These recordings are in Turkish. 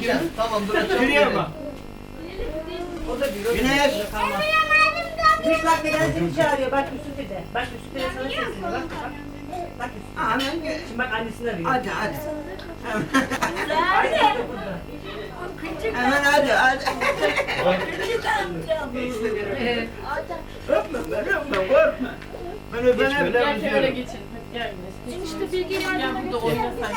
gideceğim. Tamam dur açalım. Yürüyor gidelim. mu? O da bir Güneş. Güneş bak neden seni çağırıyor. Bak Yusuf dede. Bak Yusuf dede sana sesleniyor. Bak bak. Bak Yusuf. Aman Şimdi bak annesini arıyor. hadi hadi. Burada. Hemen hadi hadi. Evet. Öpme ben öpme korkma. Ben öpene Gel bile kenara üzüyorum. geçin. Gel Güneş. İşte bilgi Gel yardıma burada oyna sen.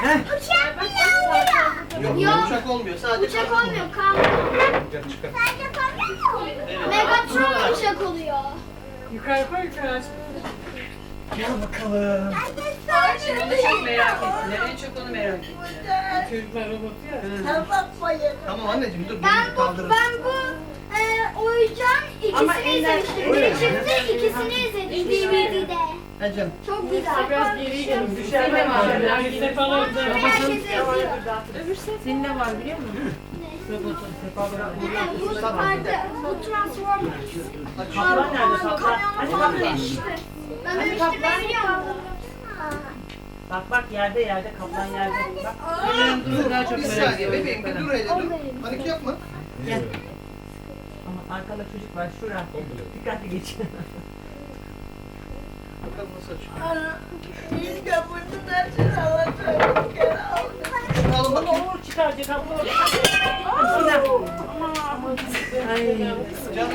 Heh. Uçak bile. Yok Yok. uçak olmuyor sadece. Uçak olmuyor, kamyon. Sadece kamyon mu? Megatron uçak oluyor. Yukarı koy yukarı aç. Gel bakalım. Onu çok merak ettiler. En çok onu merak ettiler. Çocuklar robotu ya. Tamam anneciğim dur Ben bu, ben bu e, oyuncağın ikisini izlemiştim. Biri çıktı, ikisini izledim DVD'de. Hacım. Çok güzel. Biraz geriye gelin. Senin de var. Nergile falan. Herkes yazıyor. Senin de var biliyor musun? Robotun. Bu vardı. Bu Transformers. Kaplan nerede? Kaplan. Falan kaplan. işte. Ben de işte biliyorum. Bak bak yerde yerde kaplan yerde. Bak. Dur çok Bir merak saniye bebeğim bir dur hele dur. Panik yapma. Gel. Ama arkada çocuk var şura. Dikkatli geç. Bakalım nasıl açıyor. Şunu alın Baba bakayım. olur çıkaracak abla. Sinan. Ay. Canım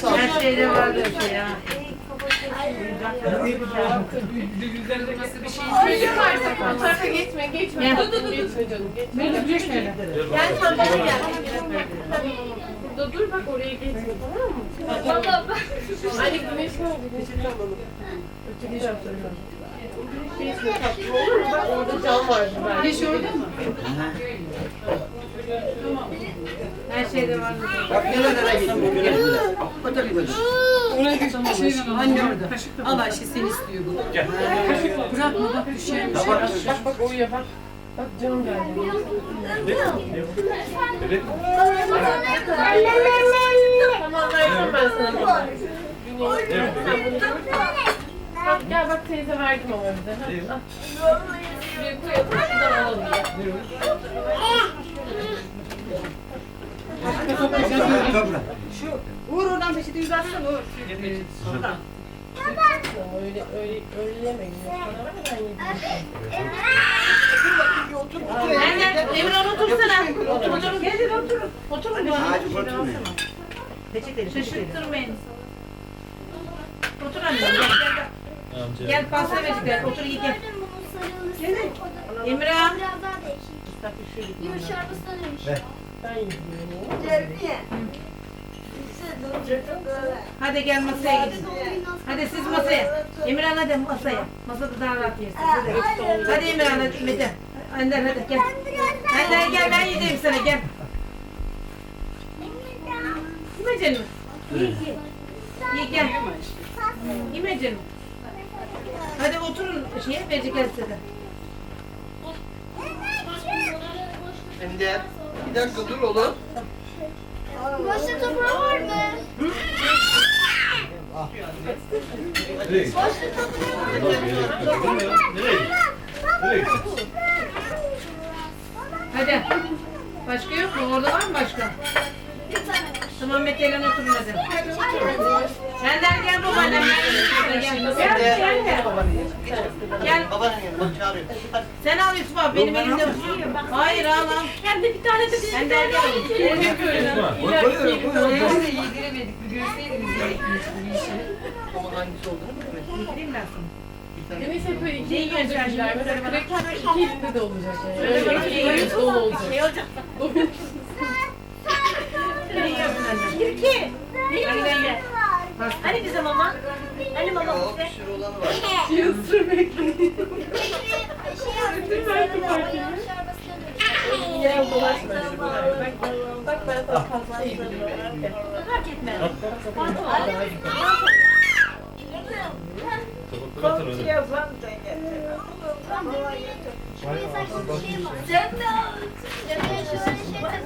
sağ ol. Her şeyde vardı şey ya. Oyuncaklar bir şey Çocuk varsa o tarafa geçme, geçme. Dur dur dur. Geçme canım, geçme. Dur şöyle. Gel sen bana gel. Burada dur bak oraya geçme tamam mı? Baba Hani güneş ne oldu? Güneşi alalım. Öteki tarafta. Geçme tatlı olur mu? Bak orada cam vardı. Güneş orada mı? Her şeyde var. Bak nerelere gidiyor. Gel. Otur bir. Oraya geçme. Anne orada. Al Ayşe seni istiyor bu. Bırakma bak düşermiş. Bak bak oraya bak. Bak cam geldi. Tamam vereceğim ben sana. Bak gel bak teyze verdim ama bize. Şuraya koyalım şuradan alalım. Şu Uğur oradan peçete yüz atsana Uğur. Oradan. Öyle öyle öyle yemeyin. Bana ver ben yedim. Otur otur. Gel gel Emre otursana. Otur gel otur. Otur hadi. Hadi otur. Şaşırttırmayın. Anne gel gel. gel. Otur iyi gel. Dönüş. Ben yedim. Hadi gel masaya gidin. Hadi siz masaya. Emirhan hadi masaya. Masada daha rahat yersin. Hadi, hadi Emirhan hadi Mete. Önder hadi gel. Önder gel ben yedireyim sana gel. Yeme canım. Ye gel. Yeme canım. Hadi oturun şeye verecekler size. Ender. Bir dakika dur oğlum. Boşta toprağı var mı? Var mı? Hadi. Başka yok mu? Orada var mı başka? Tamam Mete ile oturun hadi. Sen de gel babaannem. Gel gel. Gel gel. Babanın yanına çağırıyor. Hadi. Sen al Yusuf abi benim elimde. Hayır al al. Hem de bir tane de Sen de gel. Yediremedik. Bir görseydiniz gerekmiş bu işi. Ama hangisi olduğunu bilemedim. Getireyim ben sana. Bir. Güneş hep böyle iki göstereceğim? şeyler. Mesela iki de olacak. Yani. Öyle Öyle bak, iki şey olacak. Şey olacak. Ne. Hadi gel gel. Hani bize mama? Hani mama bize? bir sürü olanı var. Bir ısır bekleyin. Gel dolaşma. Bak, ben sana kasayı Fark etmez.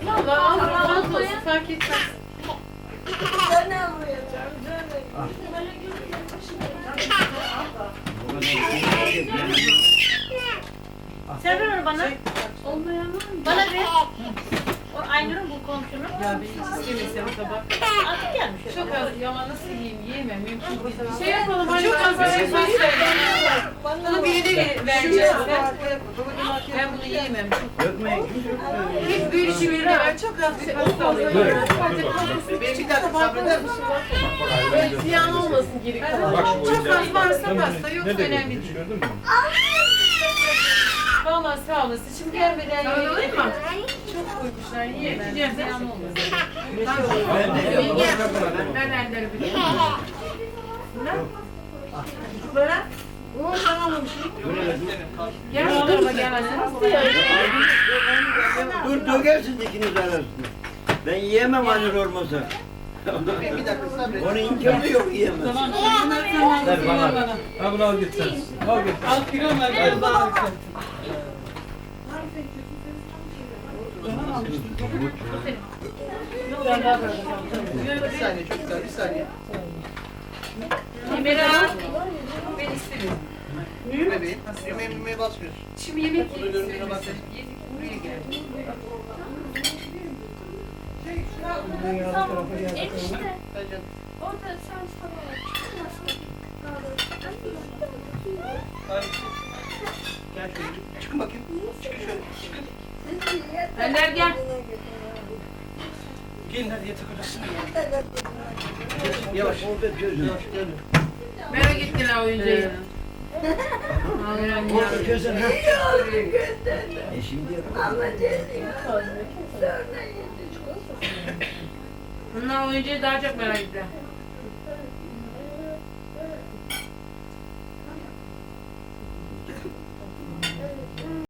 Valla al, al, al, fark etmez. Sen ver onu bana. Olmayan var mı? Bana ver. O Aynur'un bu komşunun. Ya bir hiç istemesem tabak. Artık gelmiş. Çok az yalan nasıl yiyeyim yiyemem mümkün değil. Şey yapalım Çok az böyle bir şey Bunu yiyemem. Hep bir işi birine ver. Çok az bir pasta. Benim bir dakika sabreder misin? Ziyan olmasın geri kalan. Çok az varsa pasta yok önemli değil. Vallahi sağ olasın. Şimdi gelmeden yiyelim mi? Çok koymuşlar yiyemem. Ziyan olmaz. Ben elleri tarafa gel anne. Dur dökersiniz ikiniz arasında. Ben yiyemem hazır olmasa. Bir dakika sabret. Onun imkanı yok yiyemez. Tamam. Tamam. Ver bana. Ha bunu al git sen. Al git. Al kilo ver daha yüksel. Bir saniye çocuklar bir saniye. Al. Ben istemiyorum. Bebeğim. Yemeğe yemeğe basmıyorsun. Şimdi yemek yedik. Yedik buraya geldik. Enişte. Orada sen sana Hadi. Gel şöyle çık- çıkın bakayım. Çıkın şöyle. Çıkın. Önder gel. Gelin hadi yatak odasına. Yavaş. Orada çözün. Yavaş gel. Merak ettiler oyuncağı. Orada çözün. ha. E şimdi Bunlar oyuncağı daha çok merak ettiler.